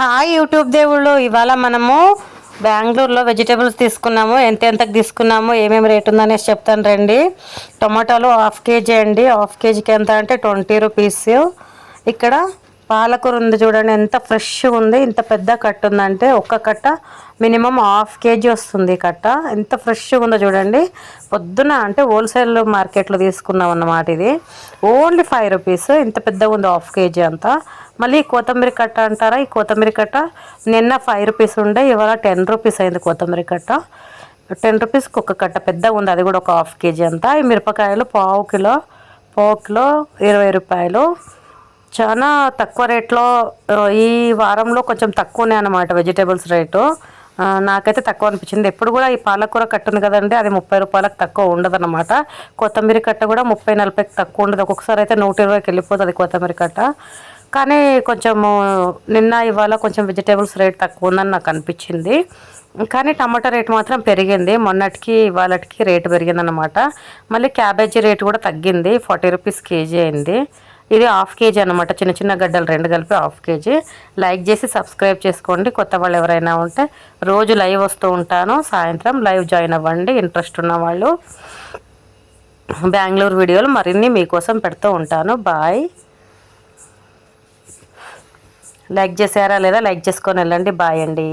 Hi YouTube దేవుళ్ళు. ఇవాళ మనము బెంగళూరులో వెజిటేబుల్స్ తీసుకున్నాము. ఎంత ఎంతకు తీసుకున్నాము? ఏమేమి రేట్ ఉందనేసి చెప్తాను రండి. టొమాటోలు హాఫ్ కేజీ అండి. హాఫ్ కేజీకి ఎంత అంటే ట్వంటీ రూపీస్. ఇక్కడ పాలకూర ఉంది చూడండి ఎంత ఫ్రెష్గా ఉంది ఇంత పెద్ద కట్ట ఉందంటే ఒక్క కట్ట మినిమం హాఫ్ కేజీ వస్తుంది కట్ట. ఎంత ఫ్రెష్గా ఉందో చూడండి. పొద్దున అంటే హోల్సేల్ మార్కెట్లో తీసుకున్నాం అన్నమాట ఇది. ఓన్లీ ఫైవ్ రూపీస్ ఇంత పెద్దగా ఉంది హాఫ్ కేజీ అంతా. మళ్ళీ కొత్తిమీర కట్ట అంటారా? ఈ కొత్తిమీర కట్ట నిన్న ఫైవ్ రూపీస్ ఉండే ఇవాళ టెన్ రూపీస్ అయింది కొత్తిమీర కట్ట. టెన్ రూపీస్కి ఒక కట్ట పెద్దగా ఉంది అది కూడా ఒక హాఫ్ కేజీ అంతా. ఈ మిరపకాయలు పావు కిలో పావు కిలో ఇరవై రూపాయలు. చాలా తక్కువ రేట్లో ఈ వారంలో కొంచెం తక్కువనే అనమాట వెజిటేబుల్స్ రేటు. నాకైతే తక్కువ అనిపించింది. ఎప్పుడు కూడా ఈ పాలకూర కట్టుంది కదండి అది ముప్పై రూపాయలకు తక్కువ ఉండదు అనమాట కొత్తిమీర కట్ట కూడా ముప్పై నలభైకి తక్కువ ఉండదు. ఒక్కొక్కసారి అయితే నూట ఇరవైకి వెళ్ళిపోతుంది కొత్తిమీర కట్ట. కానీ కొంచెము నిన్న ఇవాళ కొంచెం వెజిటేబుల్స్ రేట్ తక్కువ ఉందని నాకు అనిపించింది. కానీ టమాటా రేట్ మాత్రం పెరిగింది. మొన్నటికి ఇవాళకి రేటు పెరిగిందనమాట మళ్ళీ క్యాబేజీ రేటు కూడా తగ్గింది. ఫార్టీ రూపీస్ కేజీ అయింది. ఇది హాఫ్ కేజీ అనమాట చిన్న చిన్న గడ్డలు రెండు కలిపి హాఫ్ కేజీ. లైక్ చేసి సబ్స్క్రైబ్ చేసుకోండి. కొత్త వాళ్ళు ఎవరైనా ఉంటే రోజు లైవ్ వస్తూ ఉంటాను. సాయంత్రం లైవ్ జాయిన్ అవ్వండి. ఇంట్రెస్ట్ ఉన్న వాళ్ళు బెంగళూరు వీడియోలు మరిన్ని మీకోసం పెడుతూ ఉంటాను. బాయ్. లైక్ చేశారా లేదా? లైక్ చేసుకొని వెళ్ళండి. బాయ్ అండి.